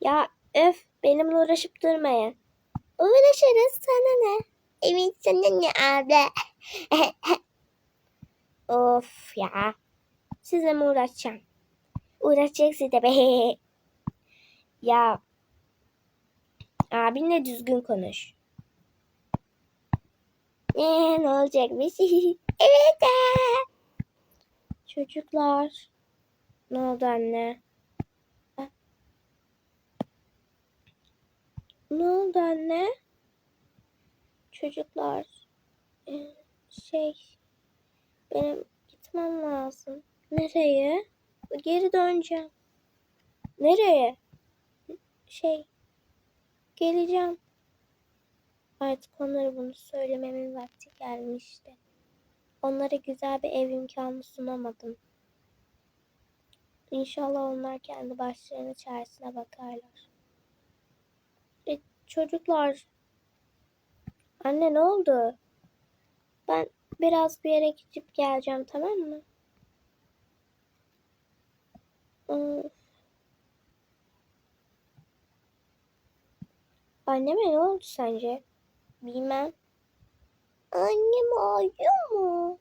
Ya öf benimle uğraşıp durmayın. Uğraşırız sana ne? Evet sana ne abi? of ya. Size mi uğraşacağım? Uğraşacaksın be. ya abinle düzgün konuş. Ee, ne olacakmış? evet. Çocuklar. Ne oldu anne? Ne oldu anne? Çocuklar. Ee, şey. Benim gitmem lazım. Nereye? Geri döneceğim. Nereye? Şey. Geleceğim. Artık onlara bunu söylememin vakti gelmişti. Onlara güzel bir ev imkanı sunamadım. İnşallah onlar kendi başlarının çaresine bakarlar. Çocuklar. Anne ne oldu? Ben biraz bir yere gidip geleceğim tamam mı? Of. Anneme ne oldu sence? Bilmem. Annem ağlıyor mu?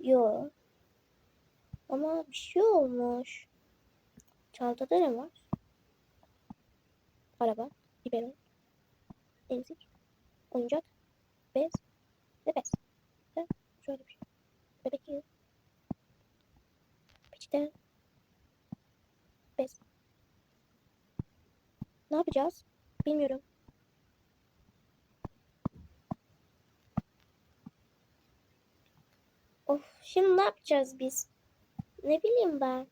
Yok. Ama bir şey olmuş. Çantada ne var? Araba, biberon, emzik, oyuncak, bez ve bez. Ve şöyle bir şey. Bebek yiyor. Peçete. Bez. Ne yapacağız? Bilmiyorum. Of, şimdi ne yapacağız biz? Ne bileyim ben.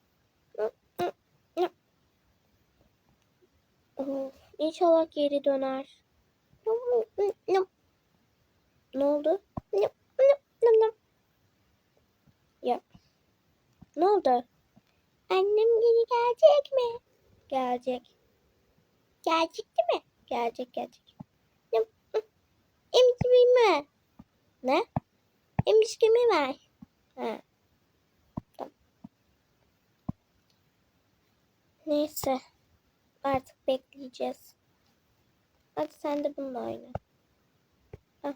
Of, inşallah geri döner. Ne oldu? Ya. Ne oldu? Annem geri gelecek mi? Gelecek. Gelecek değil mi? Gelecek gelecek. Emzirme mi? Ne? Emzirme ver. Ha. Tamam. Neyse. Artık bekleyeceğiz. Hadi sen de bununla oyna. Hah.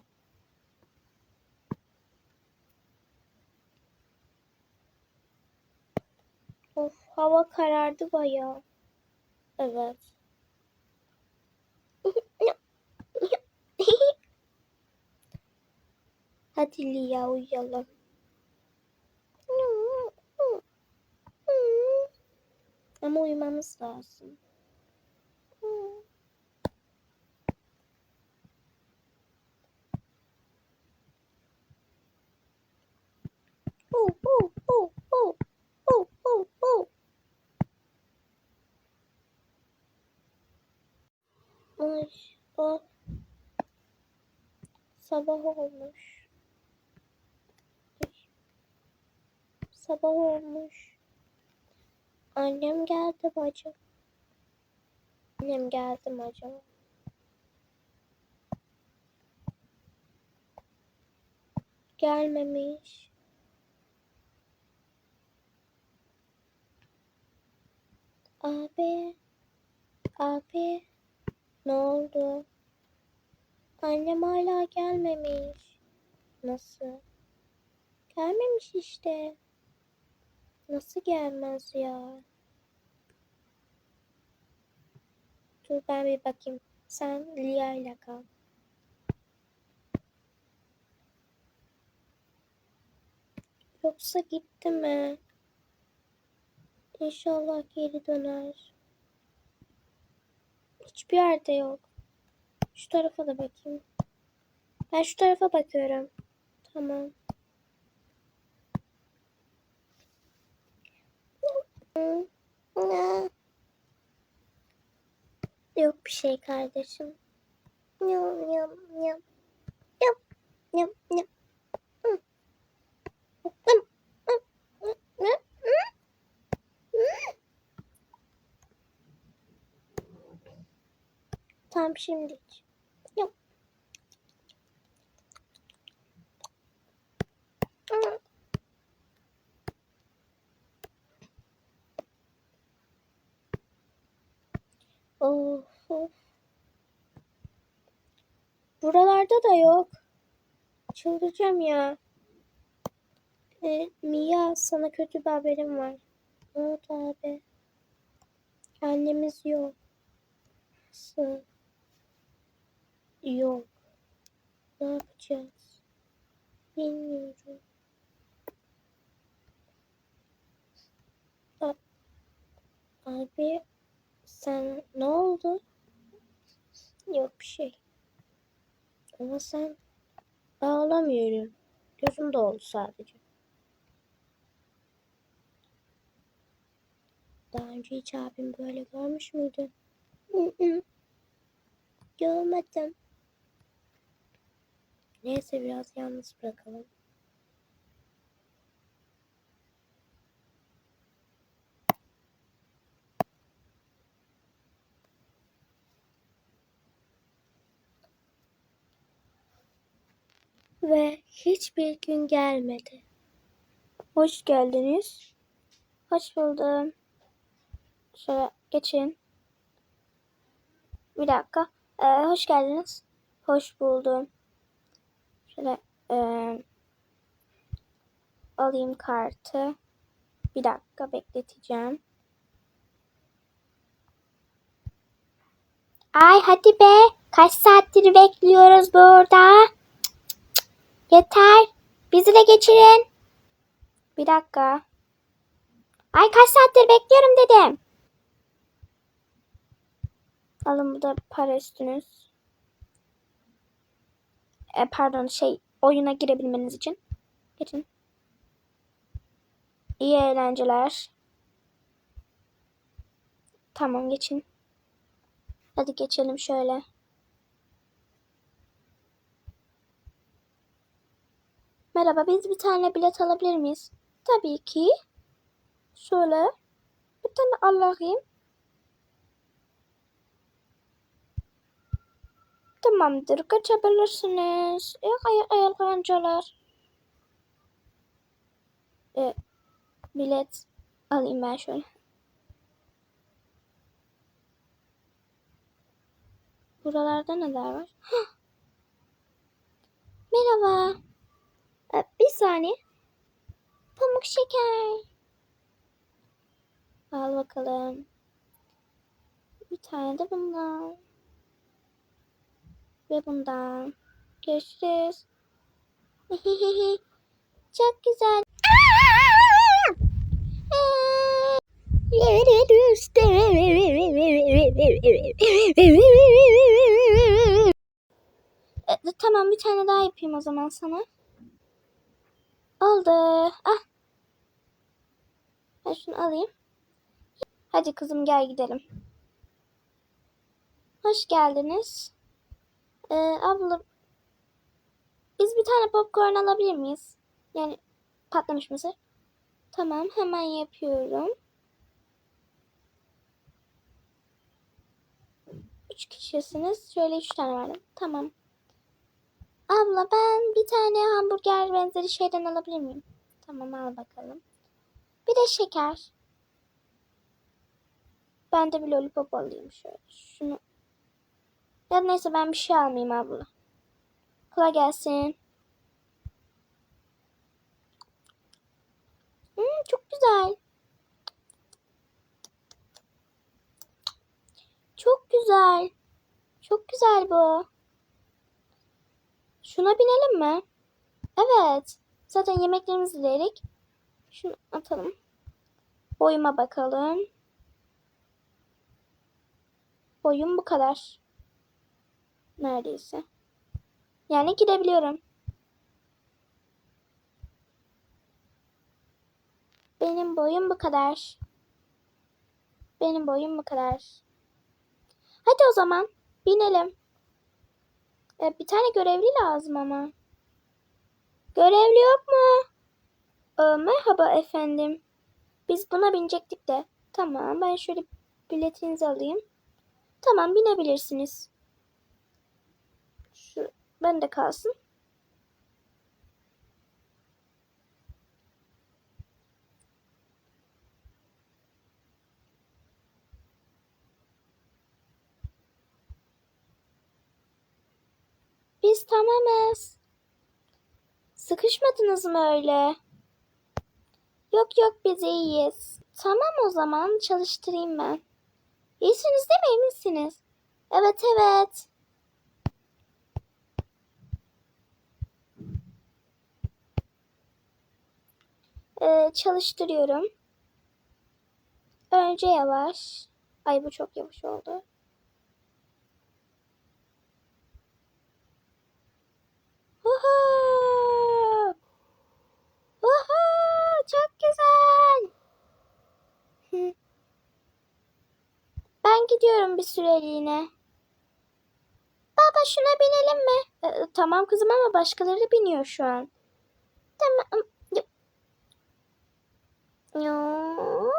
Of hava karardı bayağı. Evet. Hadi Lia uyuyalım. Ama uyumamız lazım. Oh, oh, oh, oh, oh, oh, oh. Ay, o sabah olmuş. Sabah olmuş. Annem geldi acaba? Annem geldi mi acaba? Gelmemiş. Abi, abi, ne oldu? Annem hala gelmemiş. Nasıl? Gelmemiş işte. Nasıl gelmez ya? Dur ben bir bakayım. Sen Lia ile kal. Yoksa gitti mi? İnşallah geri döner. Hiçbir yerde yok. Şu tarafa da bakayım. Ben şu tarafa bakıyorum. Tamam. Yok bir şey kardeşim. Yum yum yum. Yum yum yum. Şimdi. Hı. Of, of. Buralarda da yok. Çıldıracağım ya. E, Mia sana kötü bir haberim var. Ne oldu abi? Annemiz yok. Nasıl? Yok. Ne yapacağız? Bilmiyorum. A- Abi sen ne oldu? Yok bir şey. Ama sen ağlamıyorum. Gözüm doldu sadece. Daha önce hiç abim böyle görmüş hı. Görmedim. Neyse biraz yalnız bırakalım. Ve hiçbir gün gelmedi. Hoş geldiniz. Hoş buldum. Şöyle geçin. Bir dakika. Ee, hoş geldiniz. Hoş buldum. Şöyle ee, alayım kartı. Bir dakika bekleteceğim. Ay hadi be. Kaç saattir bekliyoruz burada. Yeter. Bizi de geçirin. Bir dakika. Ay kaç saattir bekliyorum dedim. Alın bu da para üstünüz. E, pardon şey oyuna girebilmeniz için. Geçin. İyi eğlenceler. Tamam geçin. Hadi geçelim şöyle. Merhaba biz bir tane bilet alabilir miyiz? Tabii ki. Şöyle. Bir tane alayım. Tamamdır. Kaçabilirsiniz. İyi eğlenceler. E, bilet alayım ben şöyle. Buralarda neler var? Merhaba. E, bir saniye. Pamuk şeker. Al bakalım. Bir tane de bundan. Ve bundan. Görüşürüz. Çok güzel. E, tamam bir tane daha yapayım o zaman sana. Oldu. Ah. Ben şunu alayım. Hadi kızım gel gidelim. Hoş geldiniz. Ee, abla biz bir tane popcorn alabilir miyiz? Yani patlamış mısır. Tamam hemen yapıyorum. Üç kişisiniz. Şöyle üç tane verdim. Tamam. Abla ben bir tane hamburger benzeri şeyden alabilir miyim? Tamam al bakalım. Bir de şeker. Ben de bir lollipop alayım şöyle. Şunu. Ya neyse ben bir şey almayayım abla. Kolay gelsin. Hmm, çok güzel. Çok güzel. Çok güzel bu. Şuna binelim mi? Evet. Zaten yemeklerimizi yedik. Şunu atalım. Boyuma bakalım. Boyum bu kadar. Neredeyse. Yani gidebiliyorum. Benim boyum bu kadar. Benim boyum bu kadar. Hadi o zaman binelim. E, bir tane görevli lazım ama. Görevli yok mu? E, merhaba efendim. Biz buna binecektik de. Tamam ben şöyle biletinizi alayım. Tamam binebilirsiniz. Ben de kalsın. Biz tamamız. Sıkışmadınız mı öyle? Yok yok biz iyiyiz. Tamam o zaman çalıştırayım ben. İyisiniz değil mi eminsiniz? Evet evet. Ee, çalıştırıyorum. Önce yavaş. Ay bu çok yavaş oldu. Uhu! Uhu! Çok güzel. Ben gidiyorum bir süreliğine. Baba şuna binelim mi? Ee, tamam kızım ama başkaları biniyor şu an. Tamam. Yok.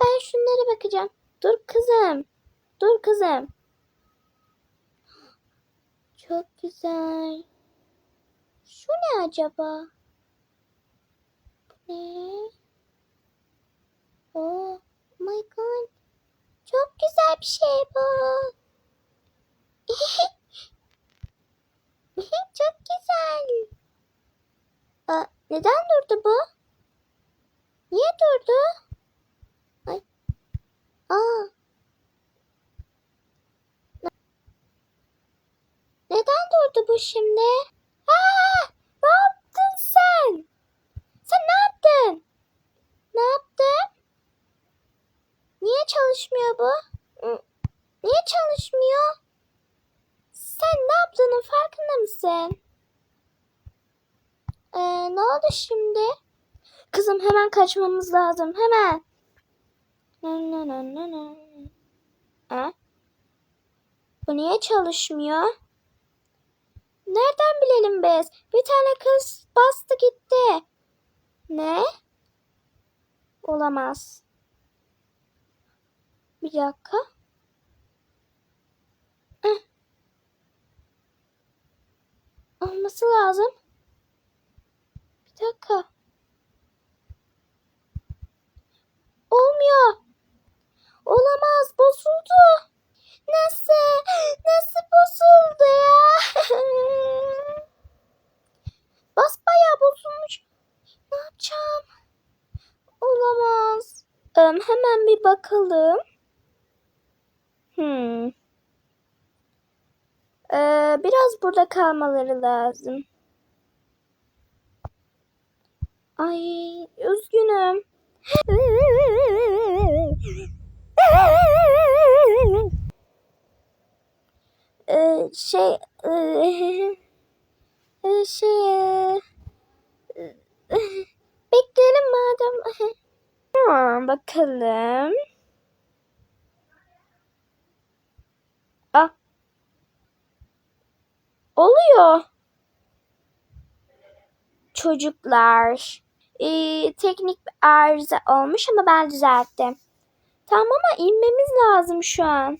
Ben şunlara bakacağım. Dur kızım. Dur kızım. Çok güzel. Şu ne acaba? Bu ne? Oh my god. Çok güzel bir şey bu. Çok güzel. Aa, neden durdu bu? Niye durdu? Ay. Aa. Neden durdu bu şimdi? Aa! Ne yaptın sen? Sen ne yaptın? Ne yaptın? Niye çalışmıyor bu? Niye çalışmıyor? Sen ne yaptığının farkında mısın? Ee, ne oldu şimdi? Kızım hemen kaçmamız lazım. Hemen. Na. Ha? Bu niye çalışmıyor? Nereden bilelim biz? Bir tane kız bastı gitti. Ne? Olamaz. Bir dakika. Heh. Olması lazım. Bir dakika. Olamaz. Bozuldu. Nasıl? Nasıl bozuldu ya? Basbayağı bozulmuş. Ne yapacağım? Olamaz. Em, hemen bir bakalım. Hmm. Ee, biraz burada kalmaları lazım. Ay, üzgünüm. Ee, şey e, e, şey e, e, bekleyelim madem. Ha, bakalım. Ah. Oluyor. Çocuklar. Ee, teknik bir arıza olmuş ama ben düzelttim. Tamam ama inmemiz lazım şu an.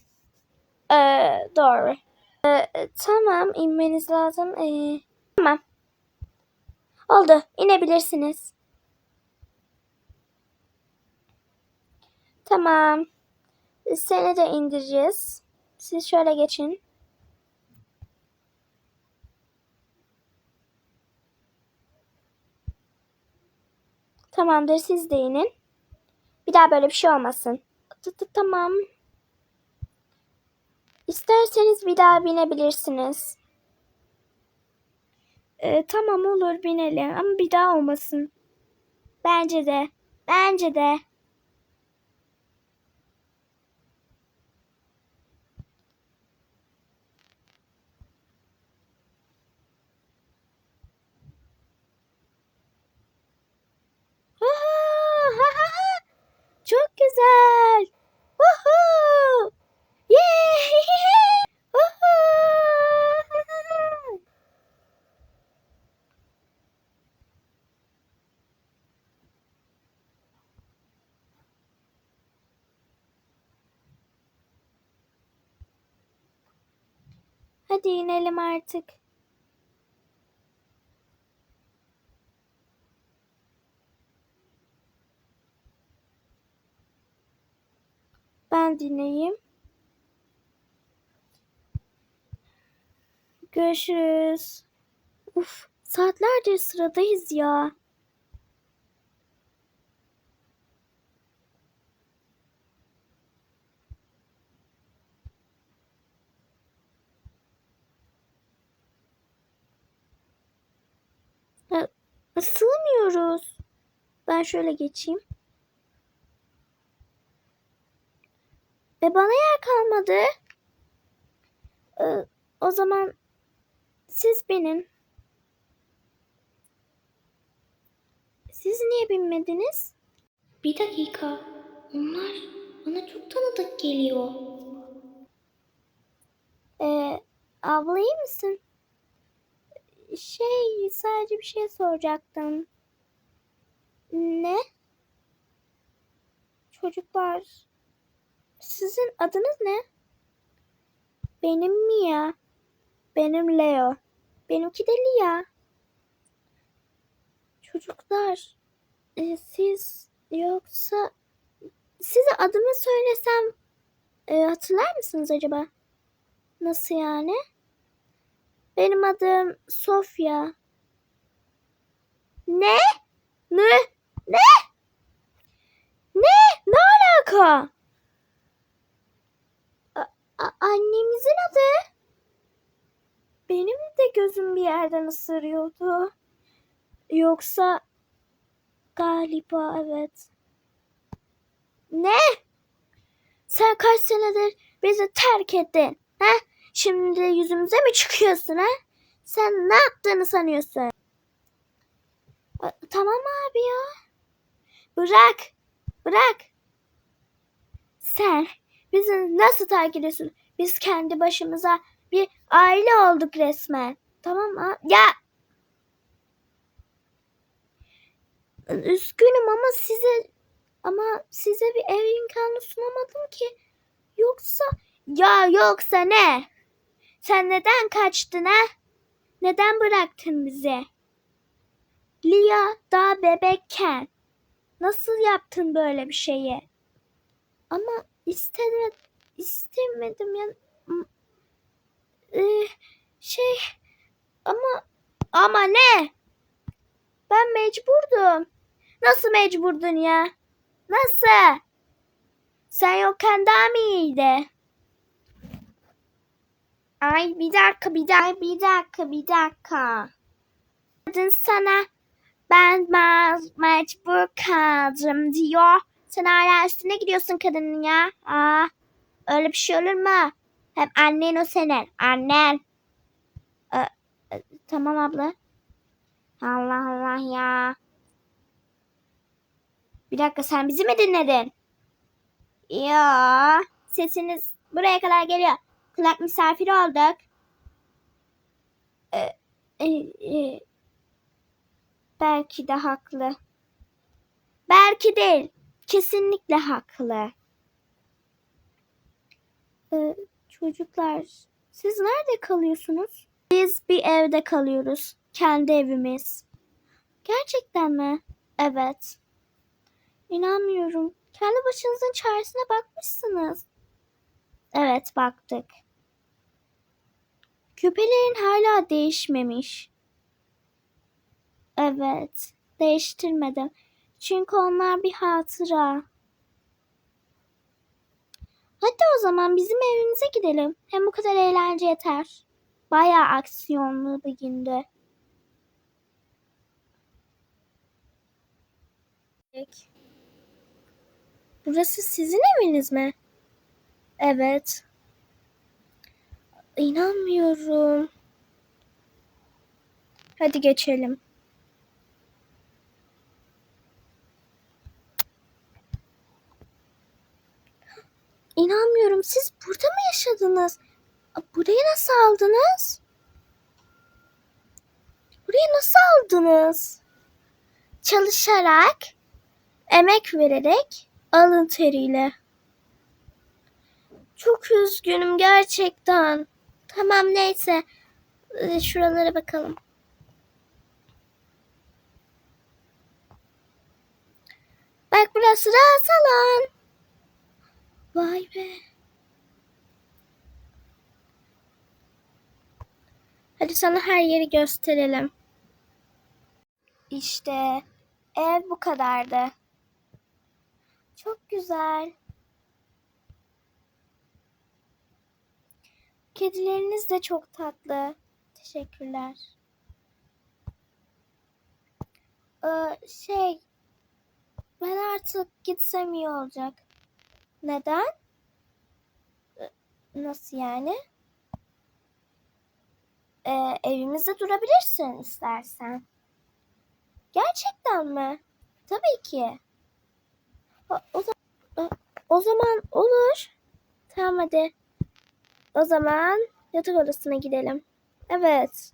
Ee, doğru. Ee, tamam inmeniz lazım. Ee, tamam. Oldu. İnebilirsiniz. Tamam. Seni de indireceğiz. Siz şöyle geçin. Tamamdır siz de inin. Bir daha böyle bir şey olmasın. T- Tamam. İsterseniz bir daha binebilirsiniz. Ee, tamam olur binelim ama bir daha olmasın. Bence de. Bence de. Woohoo! Ha, ha, ha! Çok güzel. Woohoo! Yeah! Woohoo! Hadi inelim artık. Ben dinleyeyim. Görüşürüz. Uf, saatlerce sıradayız ya. Ha, Sığmıyoruz. Ben şöyle geçeyim. E bana yer kalmadı. E, o zaman siz binin. Siz niye binmediniz? Bir dakika. Onlar bana çok tanıdık geliyor. E, abla iyi misin? Şey, sadece bir şey soracaktım. Ne? Çocuklar, sizin adınız ne? Benim Mia. Benim Leo. Benimki de Lia. Çocuklar, e, siz yoksa size adımı söylesem e, hatırlar mısınız acaba? Nasıl yani? Benim adım Sofya. Ne? Ne? Ne? Ne? Ne alaka? A- a- annemizin adı. Benim de gözüm bir yerden ısırıyordu. Yoksa galiba evet. Ne? Sen kaç senedir bizi terk ettin? He? Şimdi yüzümüze mi çıkıyorsun ha? Sen ne yaptığını sanıyorsun? Tamam abi ya. Bırak. Bırak. Sen bizi nasıl terk ediyorsun? Biz kendi başımıza bir aile olduk resmen. Tamam mı? Ya. Üzgünüm ama size ama size bir ev imkanı sunamadım ki. Yoksa ya yoksa ne? Sen neden kaçtın ha? Neden bıraktın bizi? Lia daha bebekken. Nasıl yaptın böyle bir şeyi? Ama istedim, istemedim ya. Ee, şey ama ama ne? Ben mecburdum. Nasıl mecburdun ya? Nasıl? Sen yokken daha mı iyiydi? Ay bir dakika bir dakika bir dakika bir dakika. Kadın sana ben mecbur kaldım diyor. Sen hala üstüne gidiyorsun kadının ya. Aa, öyle bir şey olur mu? Hem annen o senin. Annen. Ee, tamam abla. Allah Allah ya. Bir dakika sen bizi mi dinledin? Ya sesiniz buraya kadar geliyor. Kulak misafiri olduk. Ee, e, e, belki de haklı. Belki değil. Kesinlikle haklı. Ee, çocuklar, siz nerede kalıyorsunuz? Biz bir evde kalıyoruz. Kendi evimiz. Gerçekten mi? Evet. İnanmıyorum. Kendi başınızın çaresine bakmışsınız. Evet, baktık. Küpelerin hala değişmemiş. Evet, değiştirmedim. Çünkü onlar bir hatıra. Hadi o zaman bizim evimize gidelim. Hem bu kadar eğlence yeter. Bayağı aksiyonlu bir gündü. Burası sizin eviniz mi? Evet. İnanmıyorum. Hadi geçelim. İnanmıyorum. Siz burada mı yaşadınız? Burayı nasıl aldınız? Burayı nasıl aldınız? Çalışarak, emek vererek, alın teriyle. Çok üzgünüm gerçekten. Tamam neyse. Ee, Şuralara bakalım. Bak burası rahat salon. Vay be. Hadi sana her yeri gösterelim. İşte ev bu kadardı. Çok güzel. Kedileriniz de çok tatlı. Teşekkürler. Ee, şey, ben artık gitsem iyi olacak. Neden? Ee, Nasıl yani? Ee, evimizde durabilirsin istersen. Gerçekten mi? Tabii ki. O, o, za- o zaman olur. Tamam hadi. O zaman yatak odasına gidelim. Evet.